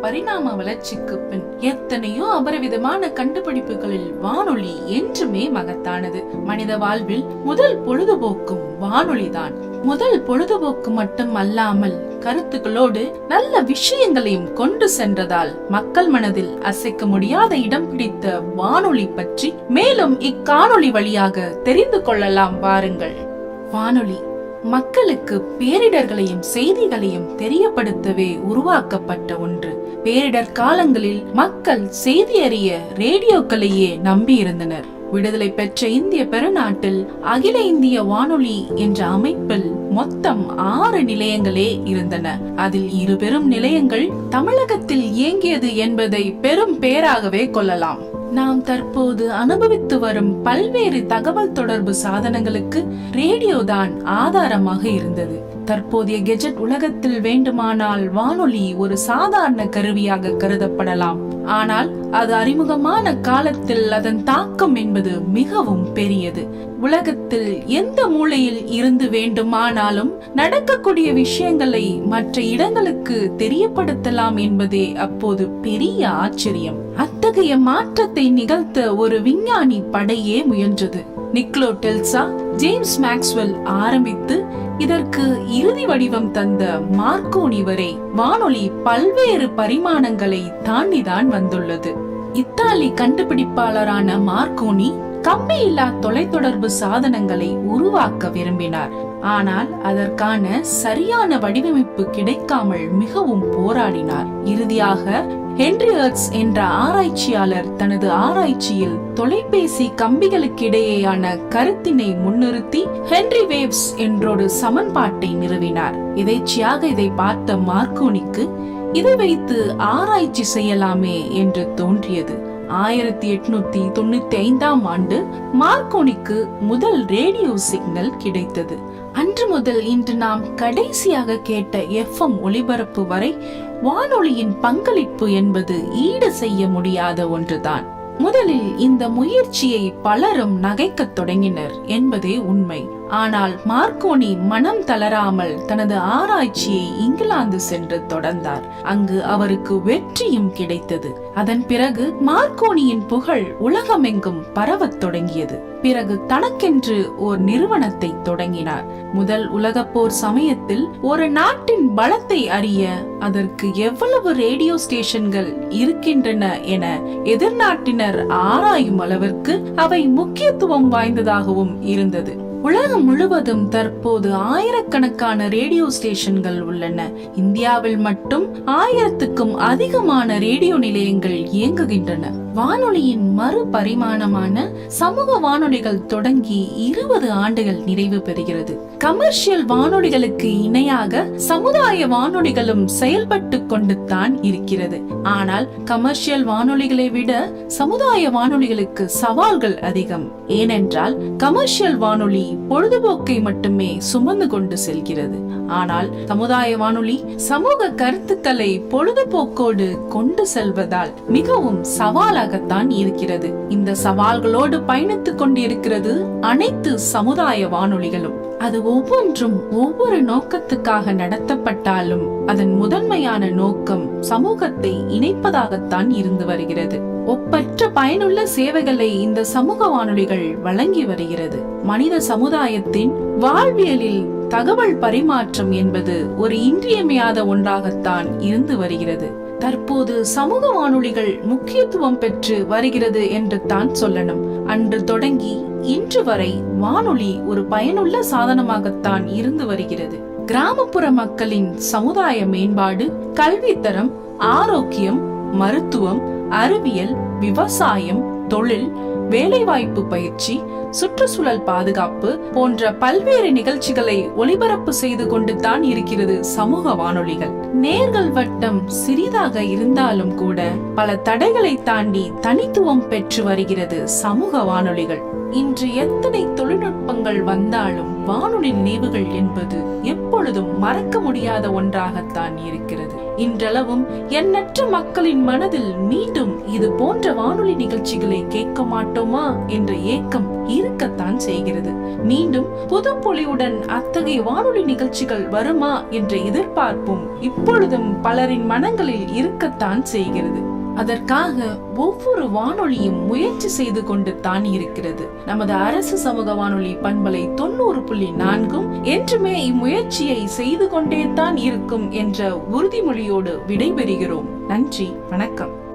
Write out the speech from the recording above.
பரிணாம வளர்ச்சிக்கு பின் எத்தனையோ அபரவிதமான கண்டுபிடிப்புகளில் வானொலி என்றுமே மகத்தானது. மனித வாழ்வில் முதல் பொழுதுபோக்கும் வானொலிதான். முதல் பொழுதுபோக்கு மட்டும் அல்லாமல் கருத்துக்களோடு நல்ல விஷயங்களையும் கொண்டு சென்றதால் மக்கள் மனதில் அசைக்க முடியாத இடம் பிடித்த வானொலி பற்றி மேலும் இக்காணொலி வழியாக தெரிந்து கொள்ளலாம் வாருங்கள் வானொலி மக்களுக்கு பேரிடர்களையும் செய்திகளையும் தெரியப்படுத்தவே உருவாக்கப்பட்ட ஒன்று. பேரிடர் காலங்களில் மக்கள் செய்தி அறிய ரேடியோக்களையே நம்பியிருந்தனர். விடுதலை பெற்ற இந்திய பெருநாட்டில் அகில இந்திய வானொலி என்ற அமைப்பில் மொத்தம் ஆறு நிலையங்களே இருந்தன. அதில் இரு பெரும் நிலையங்கள் தமிழகத்தில் இயங்கியது என்பதை பெரும் பேராகவே கொள்ளலாம். நாம் தற்போது அனுபவித்து வரும் பல்வேறு தகவல் தொடர்பு சாதனங்களுக்கு ரேடியோ தான் ஆதாரமாக இருந்தது. தற்போதைய கெஜெட் உலகத்தில் வேண்டுமானால் வானொலி ஒரு சாதாரண கருவியாக கருதப்படலாம். ஆனால் அது அறிமுகமான காலத்தில் அதன் தாக்கம் என்பது மிகவும் பெரியது. உலகத்தில் எந்த மூலையில் இருந்து வேண்டுமானாலும் நடக்கக்கூடிய விஷயங்களை மற்ற இடங்களுக்கு தெரியப்படுத்தலாம் என்பதே அப்போது பெரிய ஆச்சரியம். அத்தகைய மாற்றத்தை நிகழ்த்த ஒரு விஞ்ஞானி படையே முயன்றது. நிக்லோ டெல்சா ஜேம்ஸ் மேக்ஸ்வெல் ஆரம்பித்து இதற்கு இறுதி வடிவம் தந்த மார்க்கோனி வரை வானொலி பல்வேறு பரிமாணங்களை தாண்டிதான் வந்துள்ளது. இத்தாலி கண்டுபிடிப்பாளரான மார்க்கோனி கம்பியில்லா தொலைத்தொடர்பு சாதனங்களை உருவாக்க விரும்பினார். ஆனால் அதற்கான சரியான வடிவமைப்பு கிடைக்காமல் மிகவும் போராடினார். இறுதியாக ஹென்ரி எர்ட்ஸ் என்ற ஆராய்ச்சியாளர் தனது ஆராய்ச்சியில் தொலைபேசி கம்பிகளுக்கிடையேயான கருத்தினை முன்னிறுத்தி ஹென்ரி வேவ்ஸ் என்றொரு சமன்பாட்டை நிறுவினார். எதேச்சியாக இதை பார்த்த மார்க்கோனிக்கு இதை வைத்து ஆராய்ச்சி செய்யலாமே என்று தோன்றியது. ஆயிரத்தி எட்நூத்தி தொண்ணூத்தி ஐந்தாம் ஆண்டு மார்க்கோனிக்கு முதல் ரேடியோ சிக்னல் கிடைத்தது. அன்று முதல் இன்று நாம் கடைசியாக கேட்ட எஃப்எம் ஒளிபரப்பு வரை வானொலியின் பங்களிப்பு என்பது ஈடு செய்ய முடியாத ஒன்றுதான். முதலில் இந்த முயற்சியை பலரும் நகைக்கத் தொடங்கினர் என்பதே உண்மை. ஆனால் மார்க்கோனி மனம் தளராமல் தனது ஆராய்ச்சியை இங்கிலாந்து சென்று தொடர்ந்தார். அங்கு அவருக்கு வெற்றியும் கிடைத்தது. அதன் பிறகு மார்க்கோனியின் புகழ் உலகமெங்கும் பரவத் தொடங்கியது. பிறகு தனக்கென்று ஓர் நிறுவனத்தை தொடங்கினார். முதல் உலகப்போர் சமயத்தில் ஒரு நாட்டின் பலத்தை அறிய அதற்கு எவ்வளவு ரேடியோ ஸ்டேஷன்கள் இருக்கின்றன என எதிர்நாட்டினர் ஆராயும் அளவிற்கு அவை முக்கியத்துவம் வாய்ந்ததாகவும் இருந்தது. உலகம் முழுவதும் தற்போது ஆயிரக்கணக்கான ரேடியோ ஸ்டேஷன்கள் உள்ளன. இந்தியாவில் மட்டும் ஆயிரத்துக்கும் அதிகமான ரேடியோ நிலையங்கள் இயங்குகின்றன. வானொலியின் மறு பரிமாணமான சமூக வானொலிகள் தொடங்கி இருபது ஆண்டுகள் நிறைவு பெறுகிறது. கமர்ஷியல் வானொலிகளுக்கு இணையாக சமுதாய வானொலிகளும் செயல்பட்டு கொண்டு தான் இருக்கிறது. ஆனால் கமர்ஷியல் வானொலிகளை விட சமுதாய வானொலிகளுக்கு சவால்கள் அதிகம். ஏனென்றால் கமர்ஷியல் வானொலி பொழுதுபோக்கை மட்டுமே சுமந்து கொண்டு செல்கிறது. ஆனால் சமுதாய வானொலி சமூக கருத்துக்களை பொழுதுபோக்கோடு கொண்டு செல்வதால் மிகவும் சவாலாகத்தான் இருக்கிறது. இந்த சவால்களோடு பயணித்துக் கொண்டிருக்கிறது அனைத்து சமுதாய வானொலிகளும். அது ஒவ்வொன்றும் ஒவ்வொரு நோக்கத்துக்காக நடத்தப்பட்டாலும் அதன் முதன்மையான நோக்கம் சமூகத்தை இணைப்பதாகத்தான் இருந்து வருகிறது. ஒப்பற்ற பயனுள்ள சேவைகளை இந்த சமூக வானொலிகள் வழங்கி வருகிறது. மனித சமுதாயத்தின் வாழ்வியலில் தகவல் பரிமாற்றம் என்பது ஒரு இன்றியமையாத ஒன்றாகத்தான் இருந்து வருகிறது. தற்போது சமூக வானொலிகள் முக்கியத்துவம் பெற்று வருகிறது என்று தான் சொல்லணும். அன்று தொடங்கி இன்று வரை வானொலி ஒரு பயனுள்ள சாதனமாகத்தான் இருந்து வருகிறது. கிராமப்புற மக்களின் சமுதாய மேம்பாடு கல்வித்தரம் ஆரோக்கியம் மருத்துவம் அறிவியல் விவசாயம் தொழில் வேலைவாய்ப்பு பயிற்சி சுற்றுச்சூழல் பாதுகாப்பு போன்ற பல்வேறு நிகழ்ச்சிகளை ஒளிபரப்பு செய்து கொண்டு தான் இருக்கிறது சமூக வானொலிகள். நேர்கள் வட்டம் சிறிதாக இருந்தாலும் கூட பல தடைகளை தாண்டி தனித்துவம் பெற்று வருகிறது சமூக வானொலிகள். இன்று எத்தனை தொழில்நுட்பங்கள் வந்தாலும் வானொலி நினைவுகள் என்பது எப்பொழுதும் மறக்க முடியாத ஒன்றாகத்தான் இருக்கிறது. இன்றளவும் எண்ணற்ற மக்களின் மனதில் மீண்டும் இது போன்ற வானொலி நிகழ்ச்சிகளை கேட்க மாட்டோமா என்ற ஏக்கம் இருக்கத்தான் செய்கிறது. மீண்டும் புது பொலிவுடன் அத்தகைய வானொலி நிகழ்ச்சிகள் வருமா என்ற எதிர்பார்ப்பும் இப்பொழுதும் பலரின் மனங்களில் இருக்கத்தான் செய்கிறது. அதற்காக ஒவ்வொரு வானொலியும் முயற்சி செய்து கொண்டு தான் இருக்கிறது. நமது அரசு சமூக வானொலி பண்பலை தொண்ணூறு புள்ளி நான்கும் என்றுமே இம்முயற்சியை செய்து கொண்டே தான் இருக்கும் என்ற உறுதிமொழியோடு விடைபெறுகிறோம். நன்றி வணக்கம்.